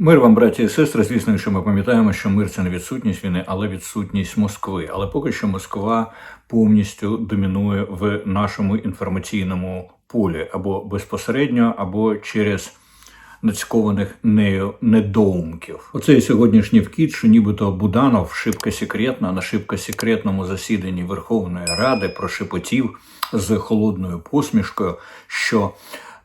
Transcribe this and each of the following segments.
Мир вам, браті і сестри. Звісно, що ми пам'ятаємо, що мир це не відсутність війни, але відсутність Москви. Але поки що Москва повністю домінує в нашому інформаційному полі або безпосередньо, або через нацькованих нею недоумків. Оцей сьогоднішній вкид, що нібито Буданов шибко секретно на шибко секретному засіданні Верховної Ради прошепотів з холодною посмішкою, що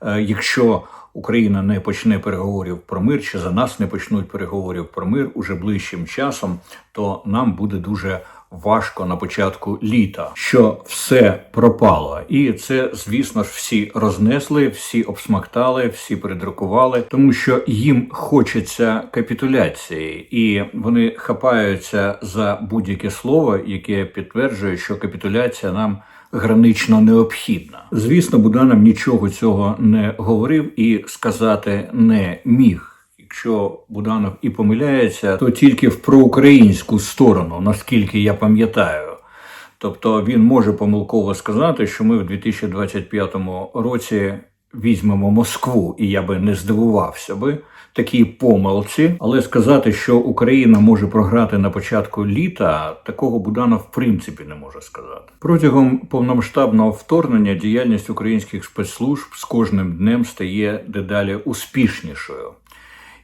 е, якщо Україна не почне переговорів про мир, чи за нас не почнуть переговорів про мир уже ближчим часом, то нам буде дуже важко на початку літа, що все пропало. І це, звісно ж, всі рознесли, всі обсмактали, всі передрукували, тому що їм хочеться капітуляції, і вони хапаються за будь-яке слово, яке підтверджує, що капітуляція нам гранично необхідна. Звісно, Буданов нічого цього не говорив і сказати не міг. Якщо Буданов і помиляється, то тільки в проукраїнську сторону, наскільки я пам'ятаю. Тобто він може помилково сказати, що ми в 2025 році візьмемо Москву, і я би не здивувався би такій помилці, але сказати, що Україна може програти на початку літа, такого Буданов в принципі не може сказати. Протягом повномасштабного вторгнення діяльність українських спецслужб з кожним днем стає дедалі успішнішою.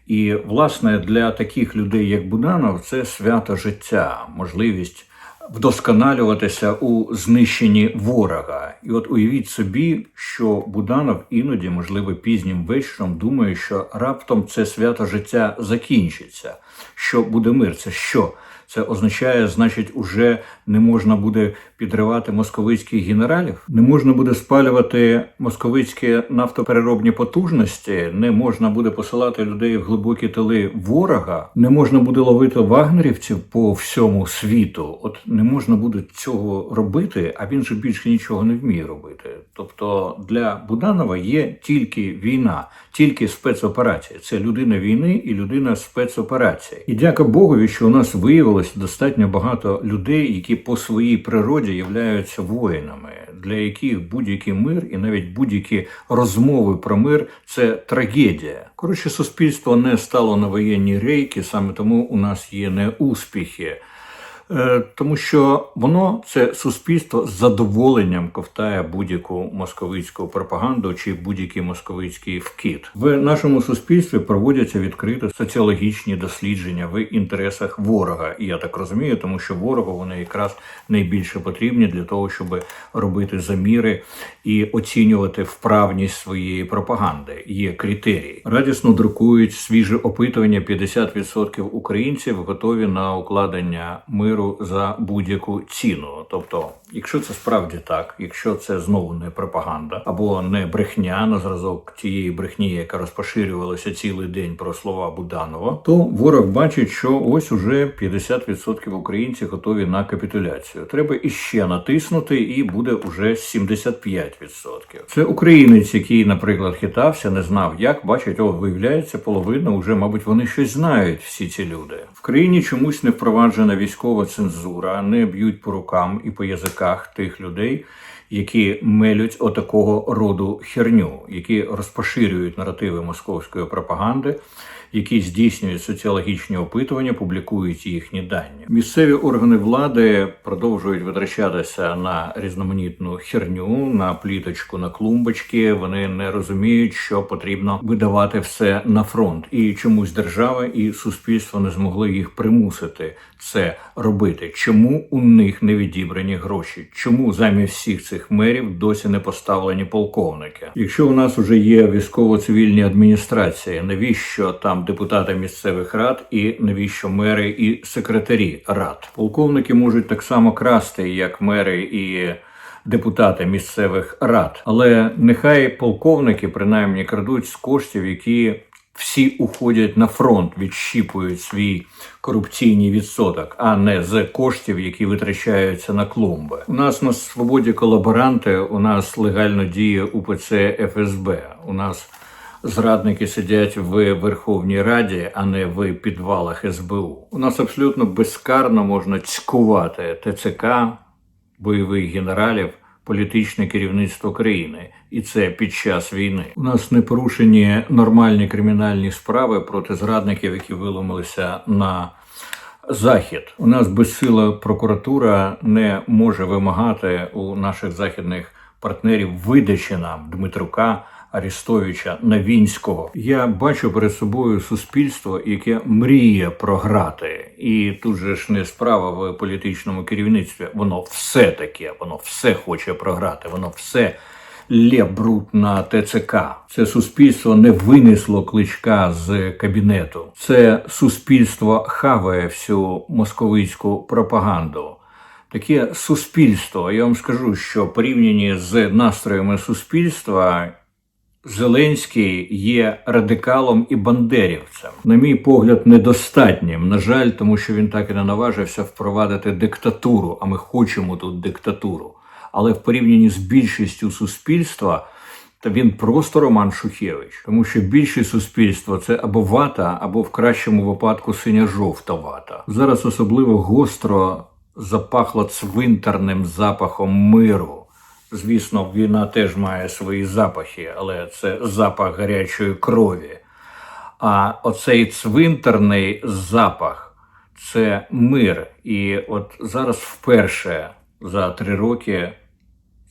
І, власне, для таких людей, як Буданов, це свято життя, можливість вдосконалюватися у знищенні ворога. І от уявіть собі, що Буданов іноді, можливо, пізнім вечором думає, що раптом це свято життя закінчиться. Що буде мир? Це що? Це означає, значить, уже не можна буде підривати московицьких генералів, не можна буде спалювати московицькі нафтопереробні потужності, не можна буде посилати людей в глибокі тили ворога, не можна буде ловити вагнерівців по всьому світу. От не можна буде цього робити, а він же більше нічого не вміє робити. Тобто для Буданова є тільки війна, тільки спецоперація. Це людина війни і людина спецоперації. І дяка Богові, що у нас виявилося достатньо багато людей, які по своїй природі являються воїнами, для яких будь-який мир і навіть будь-які розмови про мир це трагедія. Коротше, суспільство не стало на воєнні рейки, саме тому у нас є неуспіхи. Е, Тому що воно це суспільство з задоволенням ковтає будь-яку московицьку пропаганду чи будь-який московицький вкид. В нашому суспільстві проводяться відкрито соціологічні дослідження в інтересах ворога. І я так розумію, тому що ворогу вони якраз найбільше потрібні для того, щоб робити заміри і оцінювати вправність своєї пропаганди. Є критерії. Радісно друкують свіже опитування. 50% українців готові на укладення миру за будь-яку ціну. Тобто, якщо це справді так, якщо це знову не пропаганда або не брехня на зразок тієї брехні, яка розпоширювалася цілий день про слова Буданова, то ворог бачить, що ось уже 50% українців готові на капітуляцію. Треба іще натиснути, і буде уже 75%. Це українець, який, наприклад, хитався, не знав, як бачить, о, виявляється, половина вже, мабуть, вони щось знають. Всі ці люди в країні чомусь не впроваджена військова цензура, не б'ють по рукам і по язиках тих людей, які мелють отакого роду херню, які розпоширюють наративи московської пропаганди, які здійснюють соціологічні опитування, публікують їхні дані. Місцеві органи влади продовжують витрачатися на різноманітну херню, на пліточку, на клумбочки. Вони не розуміють, що потрібно видавати все на фронт, і чомусь держава і суспільство не змогли їх примусити це робити. Чому у них не відібрані гроші? Чому замість всіх цих мерів досі не поставлені полковники? Якщо у нас вже є військово-цивільні адміністрації, навіщо там депутати місцевих рад і навіщо мери і секретарі рад? Полковники можуть так само красти, як мери і. Депутати місцевих рад, але нехай полковники принаймні крадуть з коштів, які всі уходять на фронт, відщіпують свій корупційний відсоток, а не з коштів, які витрачаються на клумби. У нас на свободі колаборанти, у нас легально діє УПЦ ФСБ. У нас зрадники сидять в Верховній Раді, а не в підвалах СБУ. У нас абсолютно безкарно можна цькувати ТЦК, бойових генералів політичне керівництво країни, і це під час війни. У нас не порушені нормальні кримінальні справи проти зрадників, які виломилися на захід. У нас безсила прокуратура не може вимагати у наших західних партнерів видачі нам Дмитрука. Арістовича Навінського я бачу перед собою суспільство, яке мріє програти, і тут же ж не справа в політичному керівництві. Воно все таке, воно все хоче програти, воно все лє бруд на ТЦК. Це суспільство не винесло кличка з кабінету. Це суспільство хаває всю московицьку пропаганду. Таке суспільство. Я вам скажу, що порівняні з настроями суспільства. Зеленський є радикалом і бандерівцем. На мій погляд, недостатнім. На жаль, тому що він так і не наважився впровадити диктатуру. А ми хочемо тут диктатуру. Але в порівнянні з більшістю суспільства, та він просто Роман Шухевич, тому що більшість суспільства це або вата, або в кращому випадку синя-жовта вата. Зараз особливо гостро запахло цвинтарним запахом миру. Звісно, війна теж має свої запахи, але це запах гарячої крові. А оцей цвинтарний запах це мир. І от зараз вперше за три роки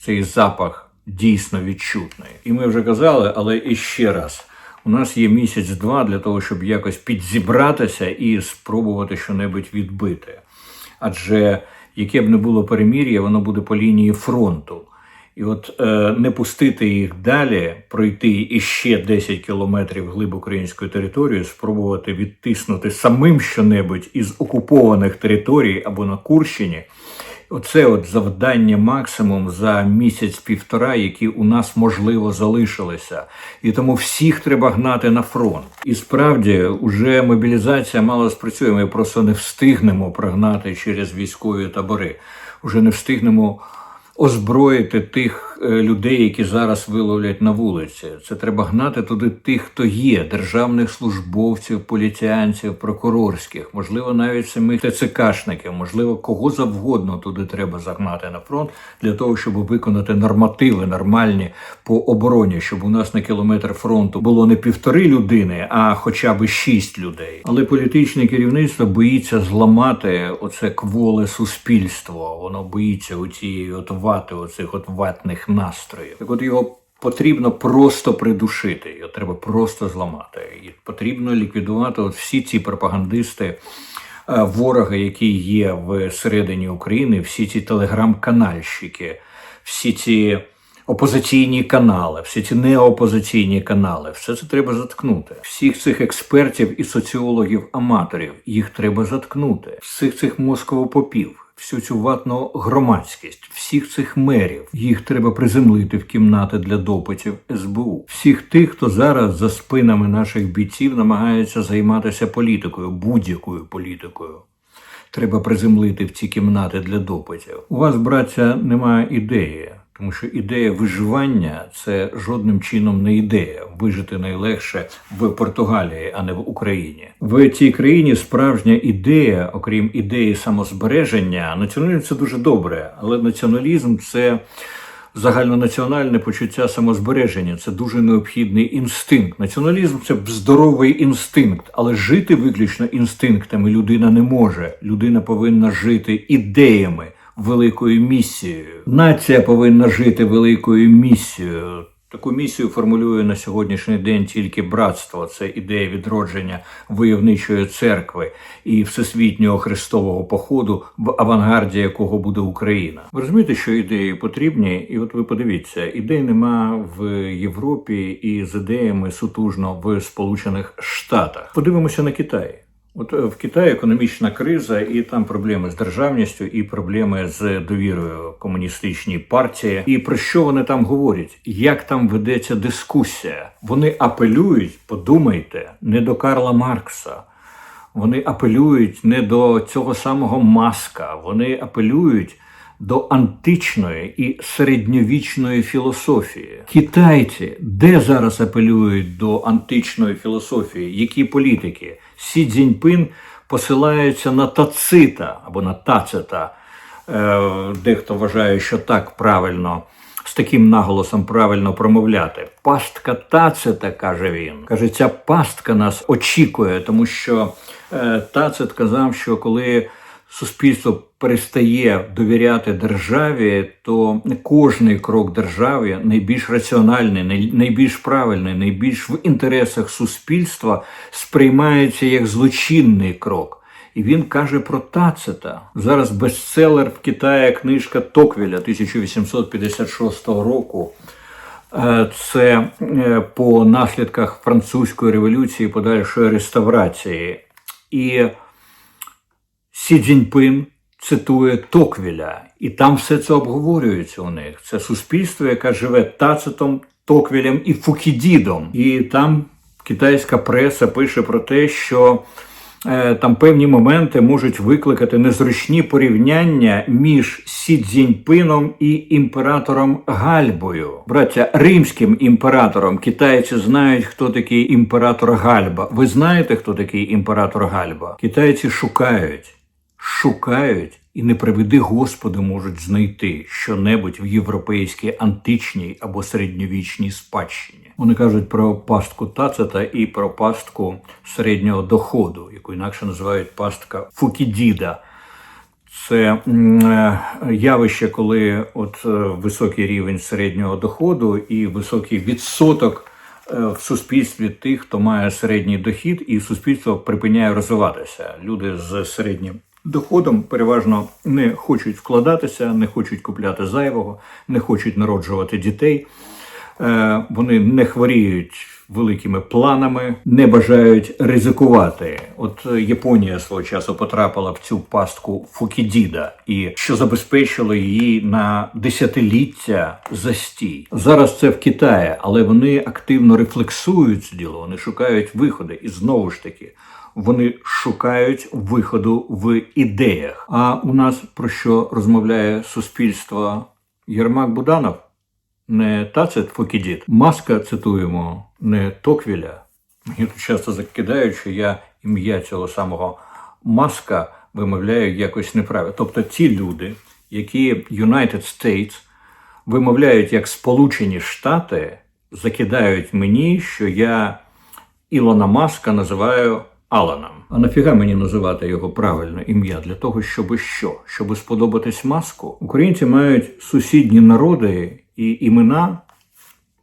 цей запах дійсно відчутний. І ми вже казали, але іще раз. У нас є місяць-два для того, щоб якось підзібратися і спробувати щонебудь відбити. Адже яке б не було перемір'я, воно буде по лінії фронту. І от е, не пустити їх далі, пройти іще 10 кілометрів глиб української території, спробувати відтиснути самим щонебудь із окупованих територій або на Курщині. Оце от завдання максимум за місяць-півтора, які у нас можливо залишилися, і тому всіх треба гнати на фронт. І справді, уже мобілізація мало спрацює. Ми просто не встигнемо прогнати через військові табори. Уже не встигнемо озброїти тих е, людей, які зараз виловлять на вулиці. Це треба гнати туди тих, хто є, державних службовців, поліціянців, прокурорських, можливо, навіть самих ТЦКшників, можливо, кого завгодно туди треба загнати на фронт для того, щоб виконати нормативи нормальні по обороні, щоб у нас на кілометр фронту було не півтори людини, а хоча б шість людей. Але політичне керівництво боїться зламати оце кволе суспільство. Воно боїться у цієї от вати, оцих от ватних настроїв. Так от його потрібно просто придушити, його треба просто зламати. І потрібно ліквідувати от всі ці пропагандисти. е, Вороги, які є всередині України, всі ці телеграм-канальщики, всі ці опозиційні канали, всі ці неопозиційні канали, все це треба заткнути. Всіх цих експертів і соціологів-аматорів їх треба заткнути. Всіх цих московопопів, всю цю ватну громадськість, всіх цих мерів їх треба приземлити в кімнати для допитів СБУ. Всіх тих, хто зараз за спинами наших бійців намагається займатися політикою, будь-якою політикою. Треба приземлити в ці кімнати для допитів. У вас, браття, немає ідеї. Тому що ідея виживання це жодним чином не ідея. Вижити найлегше в Португалії, а не в Україні. В цій країні справжня ідея, окрім ідеї самозбереження, націоналізм це дуже добре, але націоналізм це загальнонаціональне почуття самозбереження. Це дуже необхідний інстинкт. Націоналізм це здоровий інстинкт, але жити виключно інстинктами людина не може. Людина повинна жити ідеями великою місією. Нація повинна жити великою місією. Таку місію формулює на сьогоднішній день тільки братство. Це ідея відродження войовничої церкви і всесвітнього хрестового походу, в авангарді якого буде Україна. Ви розумієте, що ідеї потрібні, і от ви подивіться, ідей нема в Європі і з ідеями сутужно в Сполучених Штатах. Подивимося на Китай. От е, в Китаї економічна криза, і там проблеми з державністю, і проблеми з довірою комуністичній партії. І про що вони там говорять? Як там ведеться дискусія? Вони апелюють, подумайте, не до Карла Маркса. Вони апелюють не до цього самого маска. Вони апелюють до античної і середньовічної філософії. Китайці де зараз апелюють до античної філософії? Які політики? Сі Цзіньпин посилається на Тацита або на Тацита, е, дехто вважає, що так правильно. З таким наголосом правильно промовляти. Пастка Тацита, каже він. Каже, ця пастка нас очікує, тому що е, Тацит казав, що коли суспільство перестає довіряти державі, то кожний крок держави найбільш раціональний, найбільш правильний, найбільш в інтересах суспільства сприймається як злочинний крок. І він каже про Тацита. Зараз бестселер в Китаї книжка Токвіля 1856 року. Е, Це е, по наслідках французької революції, подальшої реставрації. І Сі Цзіньпин цитує Токвіля, і там все це обговорюється у них. Це суспільство, яке живе Тацитом, Токвілем і Фукідідом. І там китайська преса пише про те, що е, там певні моменти можуть викликати незручні порівняння між Сі Цзіньпином і імператором Гальбою. Браття, римським імператором. Китайці знають, хто такий імператор Гальба. Ви знаєте, хто такий імператор Гальба? Китайці шукають шукають і не приведи Господи можуть знайти щонебудь в європейській античній або середньовічній спадщині. Вони кажуть про пастку Тацита і про пастку середнього доходу, яку інакше називають пастка Фукідіда. Це е, явище, коли от е, високий рівень середнього доходу і високий відсоток е, в суспільстві тих, хто має середній дохід, і суспільство припиняє розвиватися. Люди з середнім доходом переважно не хочуть вкладатися, не хочуть купляти зайвого, не хочуть народжувати дітей. Е, Вони не хворіють великими планами, не бажають ризикувати. От Японія свого часу потрапила в цю пастку Фукідіда, і що забезпечило її на десятиліття застій. Зараз це в Китаї, але вони активно рефлексують це діло. Вони шукають виходи, і знову ж таки. Вони шукають виходу в ідеях. А у нас про що розмовляє суспільство Єрмак Буданов? Не Тацит Фокідіт. Маска цитуємо не Токвіля. Мені тут часто закидають, що я ім'я цього самого маска вимовляю якось неправильно. Тобто ті люди, які United States вимовляють як Сполучені Штати, закидають мені, що я Ілона Маска називаю Аланом. А нафіга мені називати його правильне ім'я? Для того, щоб що? Щоб сподобатись маску? Українці мають сусідні народи і імена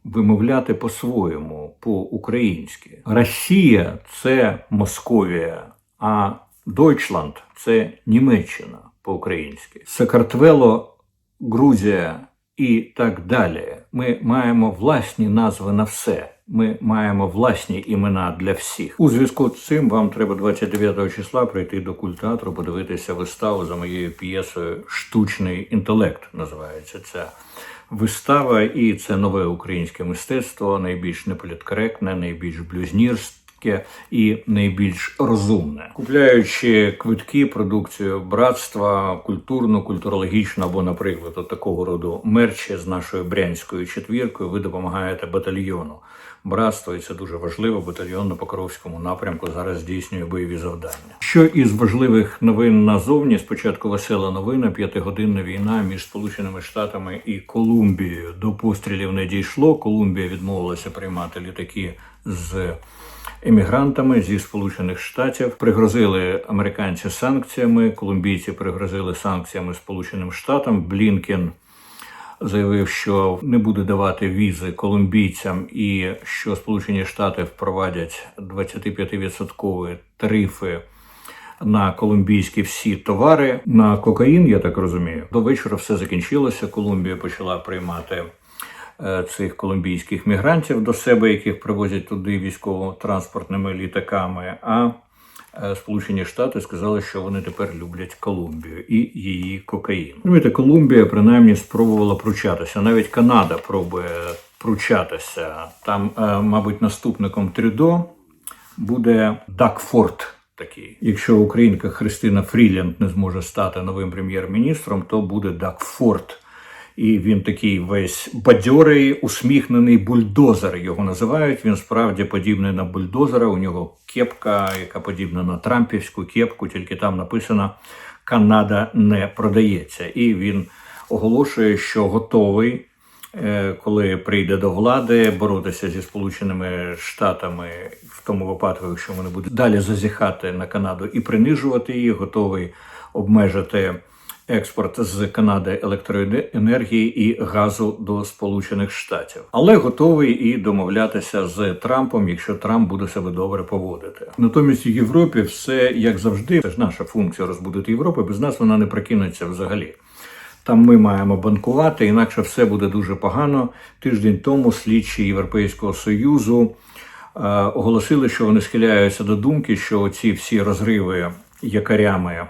вимовляти по-своєму, по-українськи. Росія це Московія, а Дойчланд це Німеччина по-українськи. Сакартвело, Грузія і так далі. Ми маємо власні назви на все. Ми маємо власні імена для всіх. У зв'язку з цим вам треба 29 числа прийти до культеатру, подивитися виставу за моєю п'єсою Штучний інтелект називається ця вистава, і це нове українське мистецтво, найбільш неполіткоректне, найбільш блюзнірське і найбільш розумне. Купляючи квитки, продукцію братства, культурну, культурологічну або, наприклад, такого роду мерчі з нашою брянською четвіркою, ви допомагаєте батальйону. Братство, і це дуже важливо. Батальйон на Покровському напрямку зараз здійснює бойові завдання. Що із важливих новин назовні? Спочатку весела новина, п'ятигодинна війна між Сполученими Штатами і Колумбією. До пострілів не дійшло. Колумбія відмовилася приймати літаки з емігрантами зі Сполучених Штатів. Пригрозили американці санкціями. Колумбійці пригрозили санкціями Сполученим Штатам. Блінкен заявив, що не буде давати візи колумбійцям, і що Сполучені Штати впровадять 25% тарифи на колумбійські всі товари на кокаїн. Я так розумію. До вечора все закінчилося. Колумбія почала приймати. е, Цих колумбійських мігрантів до себе, яких привозять туди військово-транспортними літаками. А Сполучені Штати сказали, що вони тепер люблять Колумбію і її кокаїн. Розумієте, Колумбія принаймні спробувала пручатися. Навіть Канада пробує пручатися. Там, е, мабуть, наступником Трюдо буде Дакфорд. Такий, якщо українка Христина Фрілянд не зможе стати новим прем'єр-міністром, то буде Дак Форд. І він такий весь бадьорий, усміхнений бульдозер. Його називають. Він справді подібний на бульдозера. У нього кепка, яка подібна на Трампівську кепку, тільки там написано Канада не продається. І він оголошує, що готовий, е, коли прийде до влади, боротися зі Сполученими Штатами в тому випадку, якщо вони будуть далі зазіхати на Канаду і принижувати її, готовий обмежити експорт з Канади електроенергії і газу до Сполучених Штатів, але готовий і домовлятися з Трампом, якщо Трамп буде себе добре поводити. Натомість у Європі все як завжди. Це ж наша функція розбудити Європу. Без нас вона не прокинеться взагалі. Там ми маємо банкувати, інакше все буде дуже погано. Тиждень тому слідчі Європейського союзу е, оголосили, що вони схиляються до думки, що ці всі розриви якорями е,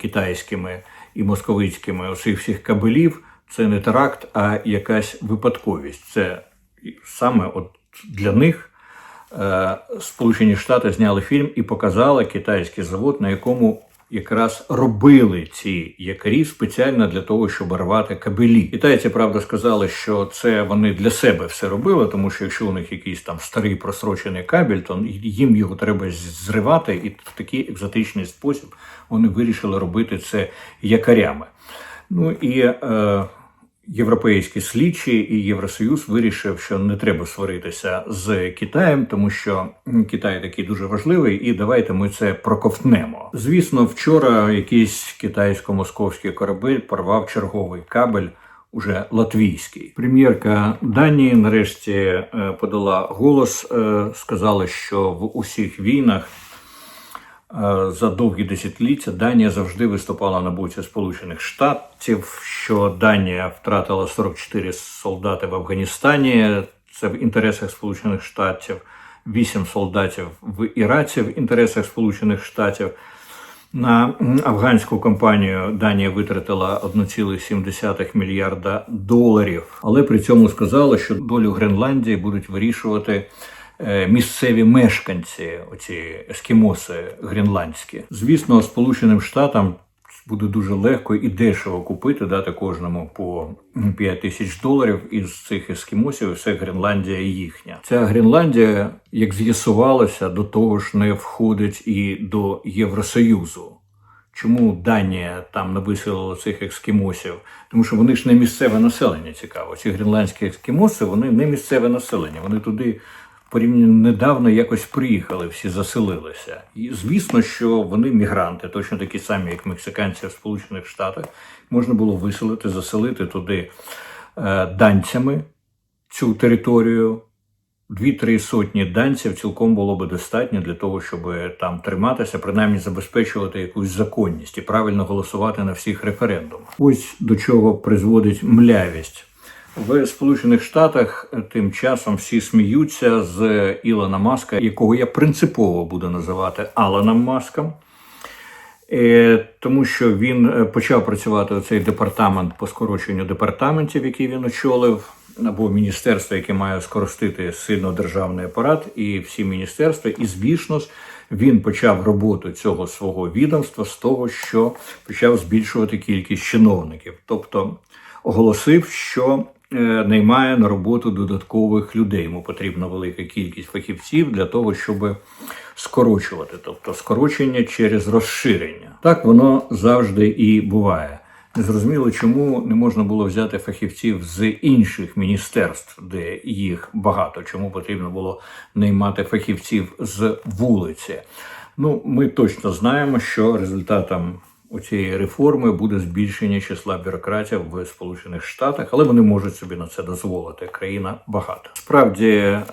китайськими і московицькими оцих всіх кабелів це не теракт, а якась випадковість. Це саме от для них е, Сполучені Штати зняли фільм і показали китайський завод, на якому якраз робили ці якорі спеціально для того, щоб рвати кабелі. Китайці, правда, сказали, що це вони для себе все робили, тому що якщо у них якийсь там старий просрочений кабель, то їм його треба зривати, і в такий екзотичний спосіб вони вирішили робити це якорями. Ну і е, європейські слідчі і Євросоюз вирішив, що не треба сваритися з Китаєм, тому що Китай такий дуже важливий, і давайте ми це проковтнемо. Звісно, вчора якийсь китайсько-московський корабель порвав черговий кабель. Уже латвійський прем'єрка Данії нарешті е, подала голос, е, сказала, що в усіх війнах за довгі десятиліття Данія завжди виступала на боці Сполучених Штатів, що Данія втратила 44 солдати в Афганістані. Це в інтересах Сполучених Штатів, 8 солдатів в Іраці в інтересах Сполучених Штатів. На афганську кампанію Данія витратила 1,7 мільярда доларів, але при цьому сказала, що долю Гренландії будуть вирішувати Е, місцеві мешканці, оці ескімоси гренландські. Звісно, Сполученим Штатам буде дуже легко і дешево купити, дати кожному по 5 тисяч доларів із цих ескімосів. Все Гренландія їхня. Ця Гренландія, як з'ясувалося, до того ж не входить і до Євросоюзу. Чому Данія там не виселила цих ескімосів? Тому що вони ж не місцеве населення цікаво. Ці гренландські ескімоси вони не місцеве населення. Вони туди порівняно недавно якось приїхали, всі заселилися. І звісно, що вони мігранти, точно такі самі, як мексиканці в Сполучених Штатах. Можна було виселити, заселити туди е, данцями цю територію. Дві-три сотні данців цілком було би достатньо для того, щоб там триматися, принаймні забезпечувати якусь законність і правильно голосувати на всіх референдумах. Ось до чого призводить млявість в Сполучених Штатах тим часом всі сміються з Ілона Маска, якого я принципово буду називати Аланом Маском, е, тому що він е, почав працювати у цей департамент по скороченню департаментів, який він очолив, або міністерство, яке має скоростити сильно державний апарат, і всі міністерства. І звісно він почав роботу цього свого відомства з того, що почав збільшувати кількість чиновників, тобто оголосив, що Е, наймає на роботу додаткових людей. Йому потрібна велика кількість фахівців для того, щоб скорочувати, тобто скорочення через розширення. Так воно завжди і буває. Незрозуміло, чому не можна було взяти фахівців з інших міністерств, де їх багато. Чому потрібно було наймати фахівців з вулиці? Ну, ми точно знаємо, що результатом у цієї реформи буде збільшення числа бюрократів в Сполучених Штатах, але вони можуть собі на це дозволити. Країна багата. Справді е,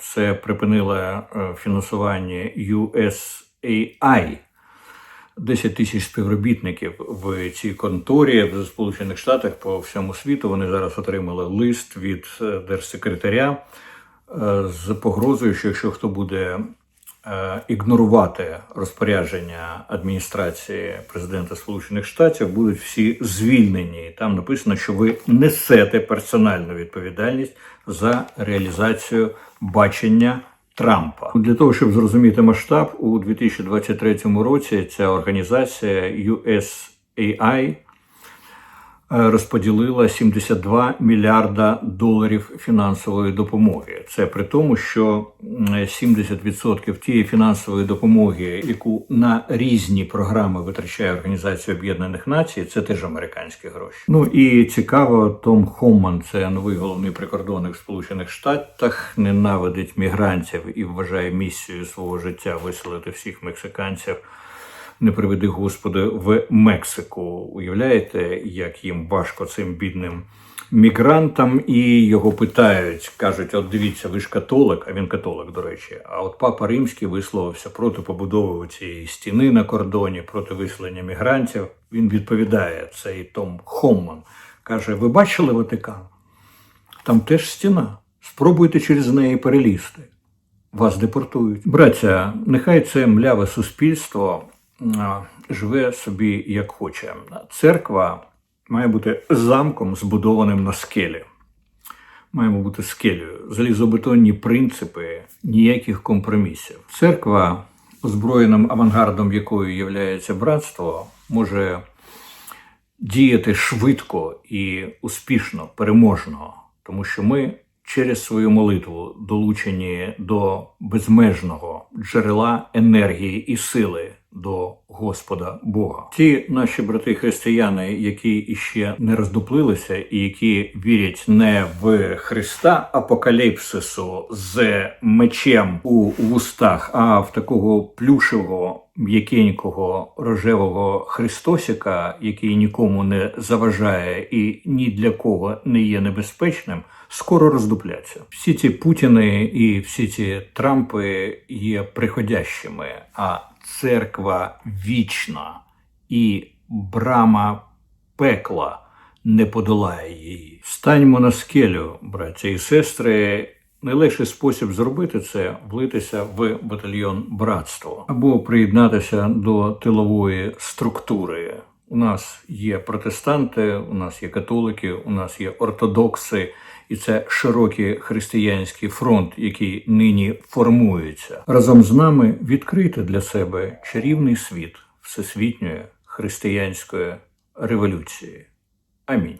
це припинило е, фінансування USAI. 10 тисяч співробітників в цій конторі в Сполучених Штатах по всьому світу. Вони зараз отримали лист від е, держсекретаря з погрозою, що якщо хто буде ігнорувати розпорядження адміністрації президента Сполучених Штатів будуть всі звільнені. Там написано, що ви несете персональну відповідальність за реалізацію бачення Трампа. Для того щоб зрозуміти масштаб у 2023 році ця організація USAI розподілила 72 мільярда доларів фінансової допомоги. Це при тому, що м, 70% тієї фінансової допомоги, яку на різні програми витрачає Організація Об'єднаних Націй, це теж американські гроші. Ну і цікаво, Том Хомман, це новий головний прикордонник Сполучених Штатах, ненавидить мігрантів і вважає місією свого життя виселити всіх мексиканців не приведи Господи, в Мексику. Уявляєте, як їм важко цим бідним мігрантам, і його питають, кажуть: от дивіться, ви ж католик, а він католик, до речі. А от папа римський висловився проти побудови цієї стіни на кордоні, проти виселення мігрантів. Він відповідає, цей Том Хомман. Каже: Ви бачили Ватикан? Там теж стіна. Спробуйте через неї перелізти. Вас депортують. Браття, нехай це мляве суспільство живе собі як хоче. Церква має бути замком, збудованим на скелі. Маємо бути скелею. Залізобетонні принципи, ніяких компромісів. Церква, озброєним авангардом якої є братство, може діяти швидко і успішно, переможно, тому що ми через свою молитву долучені до безмежного джерела енергії і сили до Господа Бога. Ті наші брати християни, які іще не роздуплилися, і які вірять не в Христа апокаліпсису з мечем у вустах, а в такого плюшевого. М'якенького рожевого Христосіка, який нікому не заважає і ні для кого не є небезпечним, скоро роздупляться. Всі ці Путіни і всі ці Трампи є приходящими, а церква вічна і брама пекла не подолає її. Станьмо на скелю, браття і сестри. Найлегший спосіб зробити це влитися в батальйон братство або приєднатися до тилової структури. У нас є протестанти, у нас є католики, у нас є ортодокси, і це широкий християнський фронт, який нині формується. Разом з нами відкрити для себе чарівний світ всесвітньої християнської революції. Амінь.